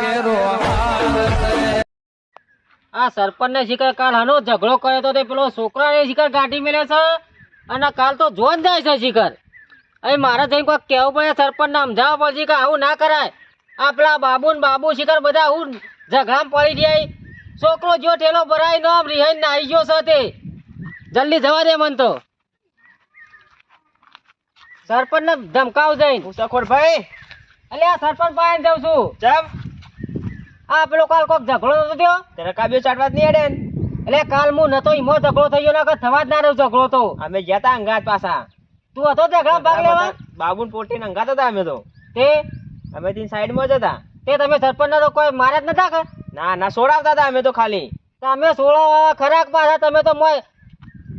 કેરો આ સરપંચ ને શિખર કાલ આનો ઝઘડો કર્યો તો તે પેલો છોકરાને શિખર ગાંઠી મેળે છે અને કાલ તો જોન જાય છે શિખર અહીં મારે જઈને કોઈ કહેવું પડે સરપંચ ને સમજાવવા પડશે કે આવું ના કરાય. આ પેલા બાબુ ને બાબુ શિખર બધા આવું ઝઘડામાં પડી જાય. છોકરો જો ઠેલો ભરાય નો રિહાઈ નાઈ ગયો છે તે જલ્દી જવા દે મન તો. સરપંચ ને ધમકાવ જઈને. સખોર ભાઈ એટલે આ સરપંચ પાસે જાઉં છું. ચમ. આ પેલો કાલ કોક ઝઘડો નતો થયો? તે કાબ્યો ચાટવા જ નહીં અડે ને? એટલે કાલ હું નતો ઈમો ઝઘડો થઈ ગયો ના થવા જ ના રહ્યો ઝઘડો તો. અમે ગયા હતા અંગાત પાછા. તું હતો ઝઘડા ભાગ લેવા? બાબુ પોટી ને અંગાત હતા અમે તો. તે? અમે તીન સાઈડમાં જ હતા. તે તમે સરપંચ તો કોઈ મારે જ નતા કે ના ના સોડાવતા હતા અમે તો ખાલી. તમે સોળો ખરાક પાછા તમે તો મોય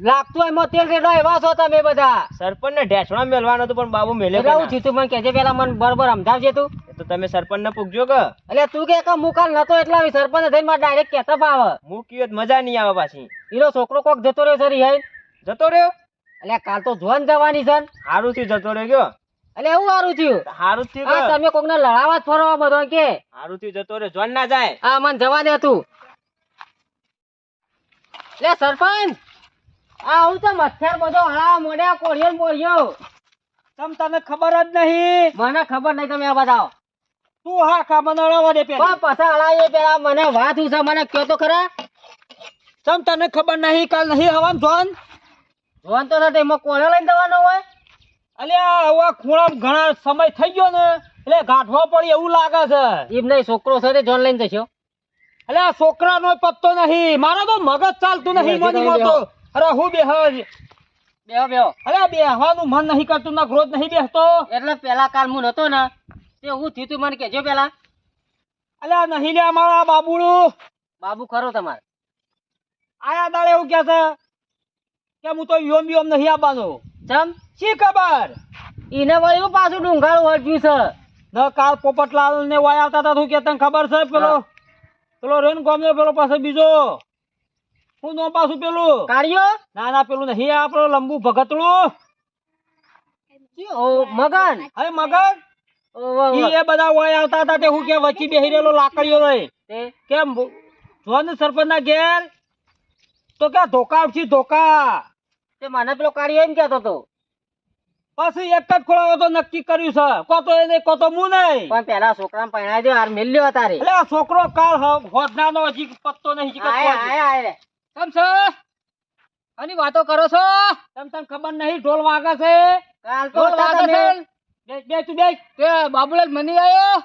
લાગતું એમાં તેલ રેડો એવા છો તમે બધા? સરપંચ ને ઢેસણા મેલવાનો હતું પણ બાબુ મેલે એટલે હું થયું મને કહેજે પેલા મને બરોબર સમજાવજે તું. તો તમે સરપંચ ને પૂછજો કે. એટલે તું કે હું કાલ નતો એટલા સરપંચ થઈને મારે ડાયરેક્ટ કહેતા ભાવ હું મજા નહીં આવે પાછી. એનો છોકરો કોક જતો રહ્યો સર રિહાઈ? જતો રહ્યો? એટલે કાલ તો જોન જવાની છે સારું થયું જતો રહ્યો ગયો. એટલે એવું સારું થયું? હારું થયું હા તમે કોક ને લડાવા જ ફરવા બધો કે? હારું થયું જતો રે જોન ના જાય. હા મને જવા દે તું. લે સરપંચ! આ હું તો મચ્છર બધો હળા મોડ્યા કોળિયો ને બોળિયો. તમ તમે ખબર જ નહીં. મને ખબર નહીં તમે આ બતાવો તું હા કા મને અડાવવા દે પણ પાછા હળાઈએ પેલા મને વાત હું છે મને કયો તો ખરા. તમ તને ખબર નહીં કાલ નહીં હવાન જોન? જોન તો નથી એમાં કોળિયો લઈને જવાનો હોય. અલ્યા હવે ખૂણા ઘણા સમય થઈ ગયો ને એટલે ગાંઠવા પડી એવું લાગે છે. એમ નહીં છોકરો છે જોન લઈને જશો એટલે આ છોકરાનો પત્તો નહીં મારો તો મગજ ચાલતું નહીં મની મોતો અરે હું બેહ બેહો. બેહો અરે બેહવાનું મન નહીં કરતું ના ક્રોધ નહીં બેસતો. એટલે પેલા કાલ હું નતો ને તે હું થયું તું મને કેજો પેલા. અલ્યા નહીં લે અમારા બાબુડું. બાબુ ખરો તમારે. આયા દાડે એવું કે છે કે હું તો યોમ યોમ નહીં આવવાનો ચમ? શી ખબર? એને વળી પાછું ડુંગાળું વળગ્યું છે. ન કાલ પોપટલાલ ને વાય આવતા હતા તું કે તને ખબર છે? પેલો પેલો રેન ગોમ્યો પેલો પાસે બીજો. હું નો પાછું પેલું? કાઢ્યો ના ના પેલું નહીં આપણો લંબુ ભગતડું મગન? હવે મગન? એ બધા વાય આવતા હતા તે હું કે વચ્ચે બેહી રહેલો લાકડીઓ રે તે? કેમ જોન સરપંચ ના ઘેર? તો કે ધોકા આવશે ધોકા? તે મને પેલો કાઢ્યો એમ કેતો હતો. પછી એક જ ખોળાવો તો નક્કી કર્યું છે. કોતો એને કોતો હું નહીં. પણ પેલા છોકરા પરણાવી દો હાર મેલ્યો તારે. એટલે છોકરો કાલ હોદનાનો હજી પત્તો નહીં હજી. કેમ છે? આની વાતો કરો છો? તમ તને ખબર નહીં ઢોલ વાગે છે. કાલ તો વાગે છે. બે બે તું બે કે બાબુલાલ મની આયો.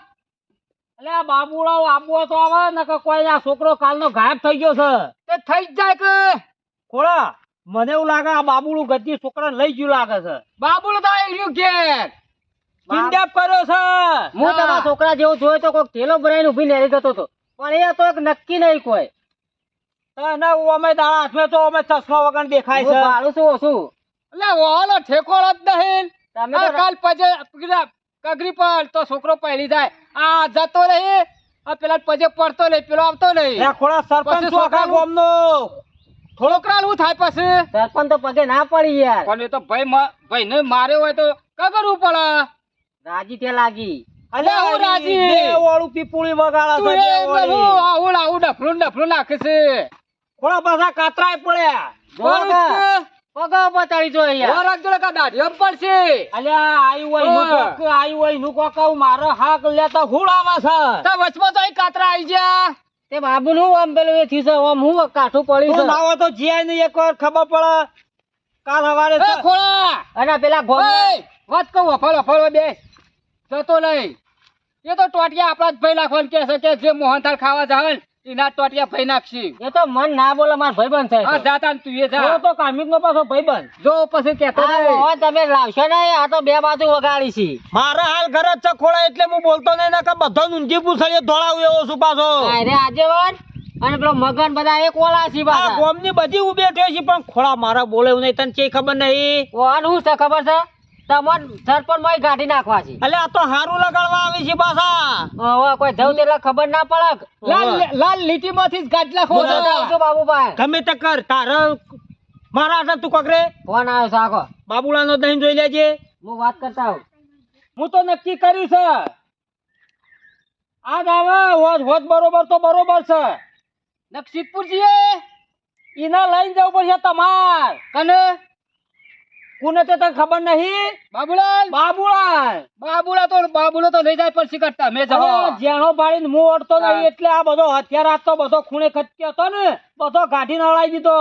એટલે આ બાબુલાઓ આબુ તો આવે ને કે કોઈ આ છોકરો કાલનો ગાયબ થઈ ગયો છે. તે થઈ જ જાય કે. ખોળા. મને એવું લાગે આ બાબુલું ગદ્દી છોકરાને લઈ ગયું લાગે છે. બાબુલું તો આવી ગયું ઘેર કિડનેપ કર્યો છે. હું તમારા છોકરા જેવો જોયો તો કોઈક ઠેલો ભરાઈને ઊભી નેરી જતો હતો. પણ એ તો એક નક્કી નહીં કોઈ. તને અમે દાડા હાથમાં તો અમે ચશ્મા વગર દેખાય છે. ભાડું શું ઓછું. એટલે ઓલો ઠેકોળો જ નહીં. તમે કાલ પજે કગરી પર તો છોકરો પહેલી જાય. આ જતો રહી. આ પેલા પજે પડતો નહીં પેલો આવતો નહીં. ખોડા સરપંચ ગામનો. છોકરા નું થાય પછી. સરપંચ તો પગે ના પડી યાર. પણ એ તો ભાઈ ભાઈ ને માર્યો હોય તો કગરવું પડે? રાજી તે લાગી. અલે હું રાજી. બે વાળું પીપુળી વગાડા તું એ બધું આવું આવું ડફલું ડફલું નાખે છે ખોડા પાછા કાતરાય પડ્યા. જોરદાર. પગ બતાડી જો યાર. રાખજો કા દાઢીઓ પડશે. અલ્યા આઈ હોયનું કોક આઈ હોયનું કોક મારો હાક લેતા હુડાવા છે. તો વચમાં તો કાતરા આવી ગયા. તે બાબુ નું આમ પેલું એ થયું છે આમ હું કાઠું પડ્યું છે. નાવો તો જીઆઈ ને એક વાર ખબર પડે. કાલ સવારે ખોળા! અને પેલા ગોમ વાત કહું અફળ અફળ બે. જતો નહીં. એ તો ટોટિયા આપણા જ ભાઈ નાખવાનું કે છે કે જે મોહનથાળ ખાવા જાવે ને એના ટોટિયા ભાઈ નાખશી. એ તો મન ના બોલે માર ભાઈબંધ થાય હા જાતા તું એ જા. તો કામિક નો પાછો ભાઈબંધ. જો પછી કેતો આ તમે લાવશો ને આ તો બે બાજુ વગાડી છે. મારા હાલ ઘર જ છે ખોળા એટલે હું બોલતો નહીં ને કે બધો ઊંધી પૂછડીએ દોડાવું એવો છું પાછો. અરે આજેવાન અને પેલો મગન બધા એક ઓલા છે પાછા. ગોમની બધી ઊભી થઈ છે પણ ખોળા મારા બોલે નહીં તને ચે ખબર નહીં? ઓન હું છે ખબર છે? તમોન સરપંચમાં ગાડી નાખવા છે. એટલે આ તો હારું લગાડવા આવી છે પાછા. હવે કોઈ જવું ખબર ના પડક લાલ લાલ લીટીમાંથી જ ગાડી નાખો છું. બાબુભાઈ ગમે તે કર. તાર મારા હાથે તું કકરે ફોન આવ્યો સાકો બાબુલાનો દહીં જોઈ લેજે. હું વાત કરતા હું હું તો નક્કી કર્યું છે. આ દાવા હોજ હોજ બરોબર તો બરોબર છે. નક્ષીપુરજીએ ઈને લઈને જવું પડશે તમાર. કને? કોને તો તને ખબર નહીં? બાબુલાલ! બાબુલાલ! બાબુલા તો બાબુલા તો લઈ જાય પણ કરતા મેં જેનો ભાડીને હું. ઓડતો નહીં એટલે આ બધો હથિયાર હાથ તો બધો ખૂણે ખચકી હતો ને બધો કાઢી નળાઈ દીધો.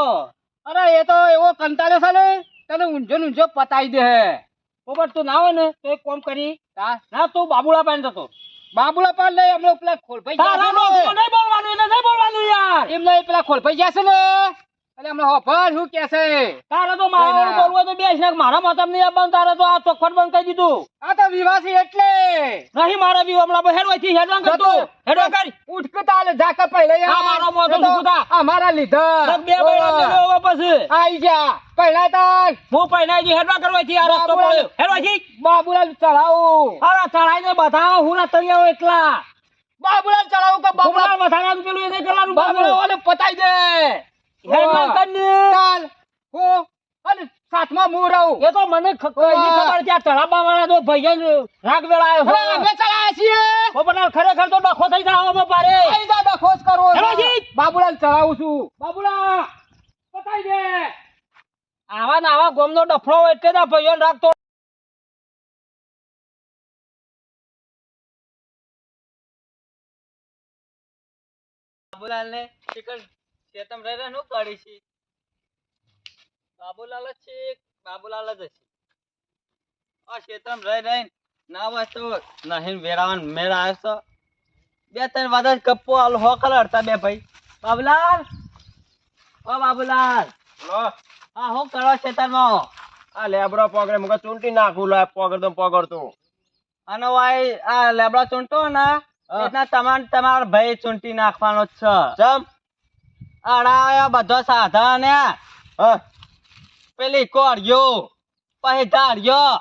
અરે એ તો એવો કંટાળ્યો છે ને તને ઊંઝો ઊંઝો પતાઈ દે ખબર તું ના હોય ને તો એક કોમ કરી. ના તું બાબુલા પાણી જતો. બાબુલા પાન લઈ હમણાં પેલા ખોલભાઈ બોલવાનું એને નહીં બોલવાનું યાર. એમને પેલા ખોલભાઈ જશે ને. એટલે હમણાં હોફર શું કે છે? તારે તો મારા બોલવું તો બેસ ને મારા મતલબ નહીં આપવાનું તારે તો આ ચોખવટ બંધ કરી દીધું. આ તો વિવાસી એટલે. નહીં મારા બી હમણાં હેડવા થી હેડવા કરતો. હેડવા કરી. ઉઠકતા લે જાકર પહેલા આ મારો મોટો સુકુતા. અમારા લીધા. બે બૈરા મેળવ્યો આઈ જા. પહેલા તાર હું પહેલા જે હેડવા કરવા થી આ રસ્તો બાબુલાલ. પડ્યો. હેડવા થી બાબુલાલ ચડાવું અરે ચડાઈને બધા હું ના તળિયા હોય એટલા. બાબુલાલ ચડાવું કે બાબુલાલ બાબુલા મથાના પેલું એને કરવાનું બાબુલાલ ચાલ હું અને સાથમાં હું રહું. એ તો મને ખબર છે તળાબા વાળા તો ભાઈ રાગ વેળા આવ્યો અમે ચડાયા છીએ. પોપટલાલ ખરેખર તો ડખો થઈ પારે જા. બાબુલાલ ચડાવું છું. બાબુલા પતાઈ દે. આવા ને આવા ગોમનો ડફળો એટલે આ રાખતો બાબુલાલ ને ચિકન ચેતમ રહે નું કાઢી છે. બાબુલાલ જ છે બાબુલાલ જ છે. આ શેતમ રહી રહી ના હોય તો નહીં વેરાવન મેરા આવ્યો બે ત્રણ વાદા કપ્પો આલ હો કલર હતા બે ભાઈ. બાબુલાલ? ઓ બાબુલાલ? હા હું કરો ખેતરમાં આ લેબડો પગડે મુકે ચૂંટી નાખું લે પગડતો પગડતો અને ભાઈ આ લેબડા ચૂંટો ને. તમાર તમાર ભાઈ ચૂંટી નાખવાનો છે. ચમ? અડાયા બધો સાધન ને હા. પેલી કોડિયો પછી ધાડિયો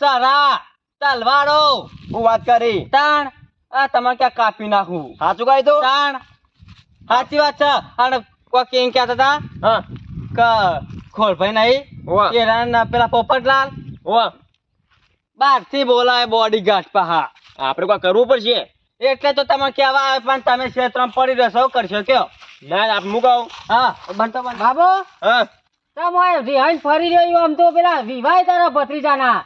સરા તલવારો. હું વાત કરી. તાણ આ તમારે ક્યાં કાપી નાખું? સાચું કહી દઉં? તાણ. સાચી વાત છે. અને કોઈ કેમ કહેતા હતા હા. કે ખોલભાઈ નહીં હોવા. એ રાન પેલા પોપટલાલ. હોવા. બારથી બોલાય બોડી ગાર્ડ પહા આપણે કોઈ કરવું પડશે? એટલે તો તમે કહેવા આવે પણ તમે ક્ષેત્રમાં પડી રહેશો કરશો કયો? ના આપ મુકાવ. હા બનતો બન બાબો હા. તમે રિહાઈન ફરી રહ્યો આમ તો પેલા વિવાહ તારા ભત્રીજાના.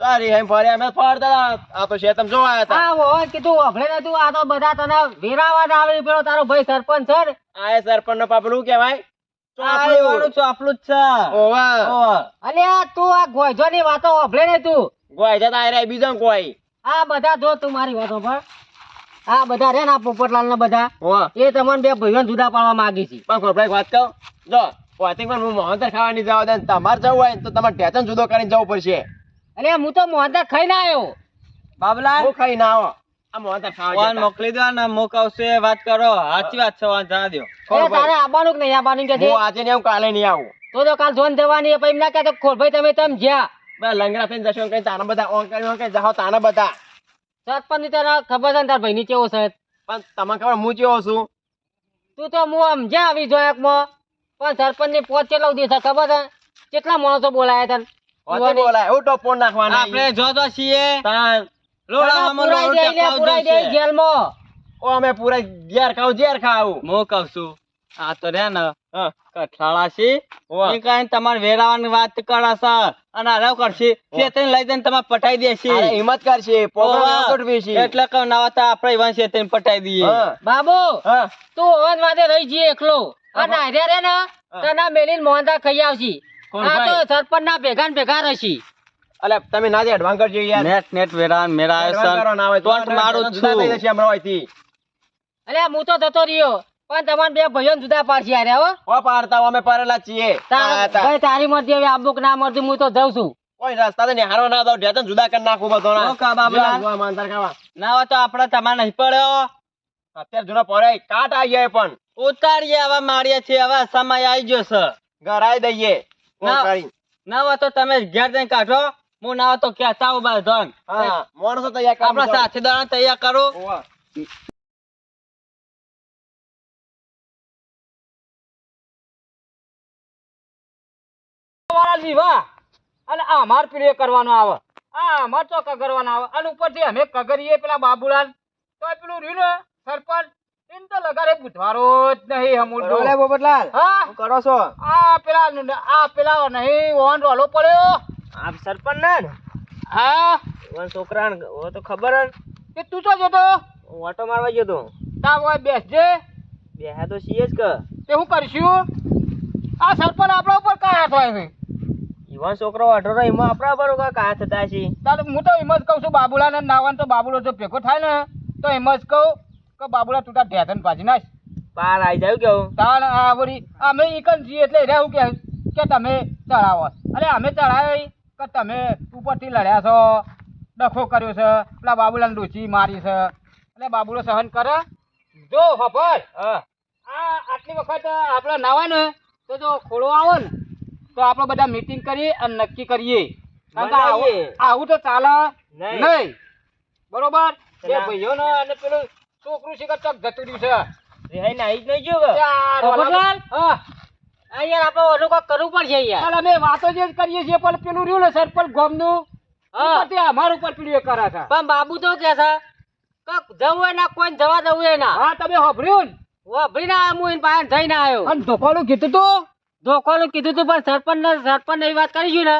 સારી એમ ફરી અમે ફરતા આ તો શેતમ જોવા આવ્યા હતા. હા હોય કીધું અભળે ને તું આ તો બધા તને વેરાવા આવે પેલો તારો ભાઈ સરપંચ છે આ એ સરપંચ નો પાપડું કહેવાય? આ ચોપલું જ છે ઓવા. અલ્યા તું આ ગોજો ની વાતો અભળે ને તું. ગોયજા આયરા બીજો કોઈ. આ બધા જો તું મારી વાતો પર. આ બધા રે ના પોપટલાલ ને બધા. એ તમને બે ભાઈઓ જુદા પાડવા માંગી છે. પણ ખોરભાઈ વાત કહું? જો પણ હું મોહનતર ખાવાની જવા દે તમારે જવું હોય તો તમારે ટેચન જુદો કરીને જવું પડશે. અરે હું તો મોહનદાર ખાઈને આવ્યો. બાબલા હું ખાઈ ના આવો. આ મોહનતર ખાવા મોકલી દો ને મોકવશે વાત કરો. સાચી વાત છે વાન જા દો ખોરભાઈ. તારે આવવાનું કે નહીં આવવાનું કે હું આજે નહીં આવું કાલે નહીં આવું. તો તો કાલ જોન જવાની છે, પછી એમ ના કહેતો ખોલભાઈ તમે તેમ જ્યાં. લંગડા ફેન જશો કઈ બધા ઓન કરી ઓન કરી જાઓ તાના બધા. સરપંચની તને ખબર છે ને તાર ભાઈ ની કેવો છે? પણ તમને ખબર હું કેવો છું? તું તો હું આમ આવી જો એકમાં. પણ સરપંચની પોચ કેટલા દિવસ ખબર છે? કેટલા માણસો બોલાયા તને બોલાય હું ટોપ નાખવાના આપણે જો તો છીએ. લોડા પુરાઈ દે લે, પુરાઈ ઓ અમે પૂરા ઘેર ખાવ ઝેર ખાવ. હું કહું છું આ તો રે ને કઠાળા છે. એ કાંઈ તમારે વેરાવાની વાત કરા છે અને હરાવ કરશે ખેતરી લઈ જઈને તમે પટાઈ દેશે હિંમત કરશે એટલે કહું ના હોય તો આપણે છે તેને પટાઈ દઈએ. બાબુ તું ઓન વાદે રહી જઈએ એકલો. અને હારે રે ને. તને મેલીને મોહનદા ખાઈ આવશી. આ તો સરપંચ ના ભેગા ને ભેગા રહેશી. અલે તમે ના જે એડવાન્સ કરજો યાર. નેટ નેટ વેરાન મેરા એડવાન્સ કરો ના હોય તો ટોન્ટ મારું છું. અલે હું તો જતો રહ્યો. પણ તમારે બે ભાઈઓ જુદા પાડશે યાર હો. ઓ પાડતા અમે પારેલા છીએ. ભાઈ તારી મરજી હવે આબુક ના મરજી હું તો જઉં છું. કોઈ રસ્તા તો નિહારો ના દઉં ઢેતન જુદા કરી નાખું બધો ના. કા બાબલા. માંતર ખાવા. ના હોય તો આપણે તમારે નહીં પડ્યો અત્યારે જૂના પડે કાટ આવી જાય પણ. ઉતારીએ હવે મારીએ છીએ હવે સમય આવી ગયો છે. ઘર આવી દઈએ. ના. હોય તો તમે ઘેર જઈને કાઢો. હું ના હોય તો કહેતા હું બધો હા માણસો તૈયાર કરો આપણા સાથીદારોને તૈયાર કરો. વાળા લીવા અને આ અમાર પેલું કરવાનો આવે. આ અમાર તો કગરવાનો આવે. અને ઉપરથી અમે કગરીએ પેલા બાબુલાલ. તો પેલું ને સરપંચ? એને તો લગાડે બુધવારો જ નહીં અમૂલ હા? કરો છો? આ પેલા આ પેલા નહીં ઓન રોલો પડ્યો. આ સરપંચ ના? હા? ઓન છોકરા તો ખબર કે તું તો જતો. ઓટો મારવા તો. તા હોય બેસજે. બે તો સી જ કે. તે હું કરશું? આ સરપંચ આપણા ઉપર કાયા થાય છે? યુવાન છોકરો અઢો રહ્યો એમાં આપણા પર કા થતા છે? તારે હું તો એમ જ કહું છું બાબુલાને નાવાન તો બાબુલો જો ભેગો થાય ને તો એમ જ કહું કે બાબુલા તું તાર ઢેધન ભાજી નાખ. પાર આવી જાય કેવું? તાણ આ વળી અમે ઈકન છીએ એટલે રહેવું કે કે તમે ચડાવો. અરે અમે ચડાવી કે તમે ઉપરથી લડ્યા છો ડખો કર્યો છે પેલા બાબુલાને ડોચી મારી છે. એટલે બાબુલો સહન કરે? જો હફર હા. આ આટલી વખત આપણે નાવાય ને તો જો ખોળો આવે ને તો આપણે બધા મીટિંગ કરીએ અને નક્કી કરીએ. કારણ કે આવું તો ચાલે નહીં. બરોબર? ના. ભાઈઓ ને અને પેલું છોકરું છે કે ચક જતું રહ્યું છે. રિહાઈ ને જ નહીં ગયો ભગવાન? હા. આ યાર આપણે ઓનું કાંઈક કરવું પડશે યાર. ચાલ અમે વાતો જે કરીએ છીએ પણ પેલું રહ્યું ને સરપંચ ગામનું? હા. તે અમારા ઉપર પેલું એ કરે છે. પણ બાબુ તો કે છે કે જવું એના ના કોઈને જવા દઉં એના હા તમે હોભર્યું ને? વાપરીને આયા હું એની પાસે જઈને આવ્યો અને ધોકાનું કીધું તું? ધોકાનું કીધું તું પણ સરપંચ ને સરપંચ એવી વાત કરીશું ને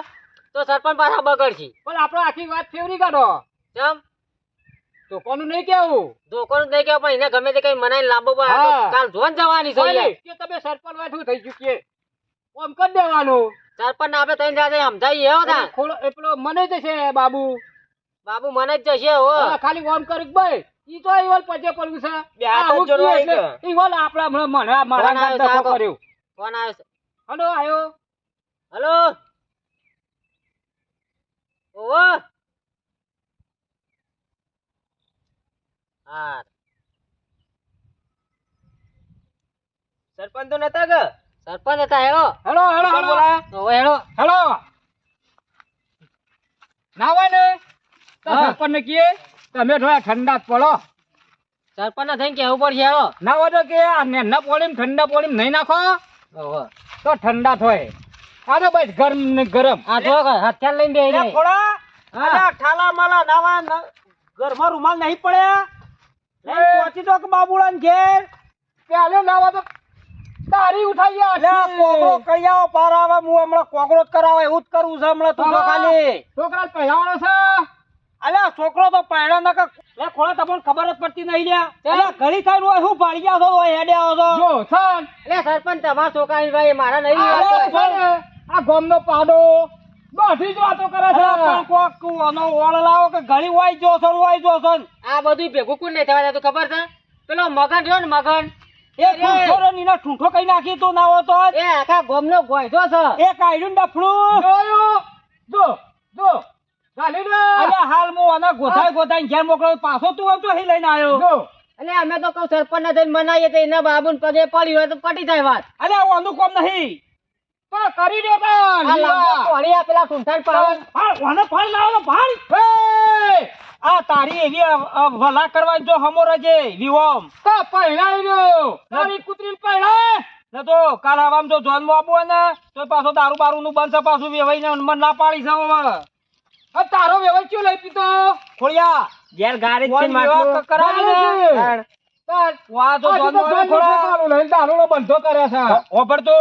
તો સરપંચ પાછા બગડશે. પણ આપણો આખી વાત ફેવરી કાઢો. કેમ ધોકાનું નહીં કેવું ધોકાનું નહીં કહેવાય પણ એને ગમે તે કઈ મનાઈને લાંબો પણ આ તો હા. કાલ જોન જવાની છે કે તમે સરપંચ વાત થઈ ચૂકીએ ઓમ કરી દેવાનું. સરપંચ ને આપણે ત્રણ જાતે સમજાવીએ હો તા. ખોલો એ મને જ છે બાબુ. બાબુ મને જ જશે હો. ખાલી ઓમ કરી ભાઈ ઈ તો ઈવલ પજે પડવું છે. બે હાથ જોડવા કીએ એટલે આવી ઈવલ આપણા મને ફોન મારા આવ્યો ગાંડા સાહેબ. કર્યું. ફોન આવ્યો છે. હલો આયો. હલો. ઓવો. હા સરપંચ તો નતા ગ સરપંચ હતા હેલો હેલો હેલો હેલો ઓવો હેલો હેલો ના હોય ને. સરપંચ ને કીએ તમે થોડા ઠંડા પડો. સરપંચ ને થઈને કેવું પડશે હેલો ના હોય તો કે આ નેના પોળીમ ઠંડા પોળીમ નહીં નાખો. ઓવો. તો ઠંડા થાય. આ બસ ગરમ ને ગરમ. આ જો હથિયાર લઈને એ જાય ખોળા. હા. ઠાલા માલા નાવા ન- ઘરમાં રૂમાલ નહીં પડ્યા લઈને પહોંચી તો કે બાબુલાન ઘેર. પેલે નાવા તો તારી ઉઠાઈ લે કોગરો કરી પારાવા પાર આવે હું હમણાં કોકરો જ કરાવે એવું જ કરવું છે હમણાં તું ખાલી. છોકરા પહેરાવાનો છે. અલ્યા છોકરો તો પહેણા ના લે ખોળા તમને ખબર જ પડતી નહીં લ્યા. અલ્યા ઘડી થાય હોય શું ભાળિયા છો? હોય હેડે આવો છો? જો સન એટલે સરપંચ તમારા છોકરા ભાઈ મારા નહીં આ ગોમ લે. છે. ને, પાડો. બધી જ વાતો કરે છે. પણ કોક આનો ઓળ લાવો કે ઘડી હોય જો સર હોય જો ને. આ બધું ભેગું કોણ નહીં થવા દેતું ખબર છે? પેલો મગન રહ્યો ને મગન. એ ઠૂંઠો નીનો ઠૂંઠો કઈ નાખી તું ના હો તો એ આખા ગોમનો ગોયધો છે. એ કાઢ્યું ને જોયું? જો જો. હાલ હું આને ગોથાય ગોથાઈને ઘેર મોકલો પાછો તું આમ તો અહીં લઈને આવ્યો અને અમે તો કહું સરપંચ ને થઈને મનાઈએ તો એના બાબુ ને પગે પડી હોય તો પટી જાય વાત. અલ્યા હું આનું કોમ નહીં. તો કરી દે આ પેલા પાડો ઓને લાવો ને આ તારી એવી ભલા કરવાની જો હમો રજે વિવોમ તો પહેલા રહ્યો તારી કુતરી પહેરાય. ને તો કાલ આવામ જો જન્મ આપો ને તો પાછો દારૂ બારૂ નું બંધ પાછું પાછું વેવાઈને મન ના પાડી છે તારો વ્યવહાર ક્यों લઈ પીતો ખોળિયા. ઘેર ગાડી ફોન વિવાહ કરાવી વાહ તો જોનનો ખોળા. લઈને દારૂનો બંધો કરે છે? ઓભર તો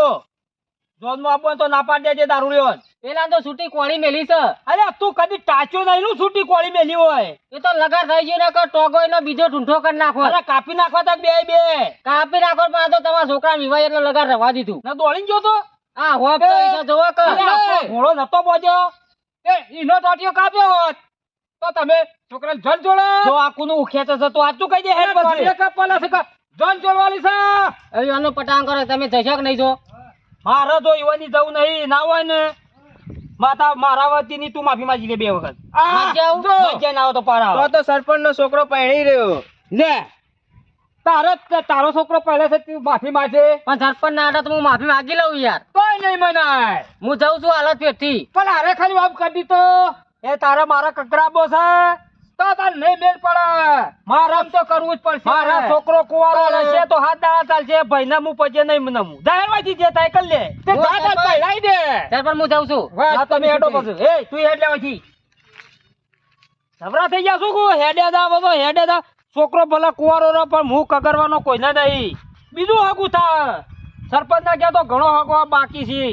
જોનમાં આપો તો ના પાડ દેજે દારૂ લેવો પેલા તો છૂટી કોળી મેલી છે. અરે તું કદી ટાચ્યો નહીં નું છૂટી કોળી મેલી હોય. એ તો લગાર થઈ ગયો ને કે ટોગો એનો બીજો ઢૂંઢો કરી નાખો. અરે કાપી નાખવા તા બે બે. કાપી નાખો પણ તો તમારા છોકરા વિવાહ એટલે લગાર રવા દીધું. ના દોડીને જો તો? આ હોપ તો જોવો કે. ઘોડો નતો બોજો એ ઈનો ટોટિયો કાપ્યો હોત. તો તમે છોકરાને જલ જોડો. જો આખું નું ખેંચે છે તો આટલું કહી દે હેડ પછી. કાપવાના છે કે જલ જોડવાની છે. હવે આનો પટાંગ કરો તમે જશો કે નહીં જો? મારે તો ઈવાની જવું નહીં ના હોય ને. માતા મારાવતી ની તું માફી માંગી લે બે વખત. આ મત જાઉં? જો. મજા ના આવે તો પાર તો તો સરપંચ નો છોકરો પહેણી રહ્યો. લે. તારો તારો છોકરો પહેલેથી માફી માંગે. પણ સરપંચ ના હતા તો હું માફી માંગી લઉં યાર. કોઈ નહીં મનાય. હું જઉં છું હાલત પેટથી પણ અરે ખાલી વાપ કરી દીધો એ તારા મારા કકરાબો છે. તો તાર નહીં મેળ પડે. મારા તો કરવું જ પડશે. મારા છોકરો કુવારો રહેશે તો હાથ દાડા ચાલશે. ભાઈને હું પછી નહીં જે થાય કરી લે. તે હું દે. સરપંચ હું જાઉં છું. તમે હેડો પછી. એ તું હેડ લેવાથી. સવરા થઈ ગયા શું હેડે દા બધો હેડે દા છોકરો ભલે કુવારો રહે પણ હું કગરવાનો કોઈને નહીં. બીજું હગું થા સરપંચ ના ગયા તો ઘણો હગવા બાકી છે.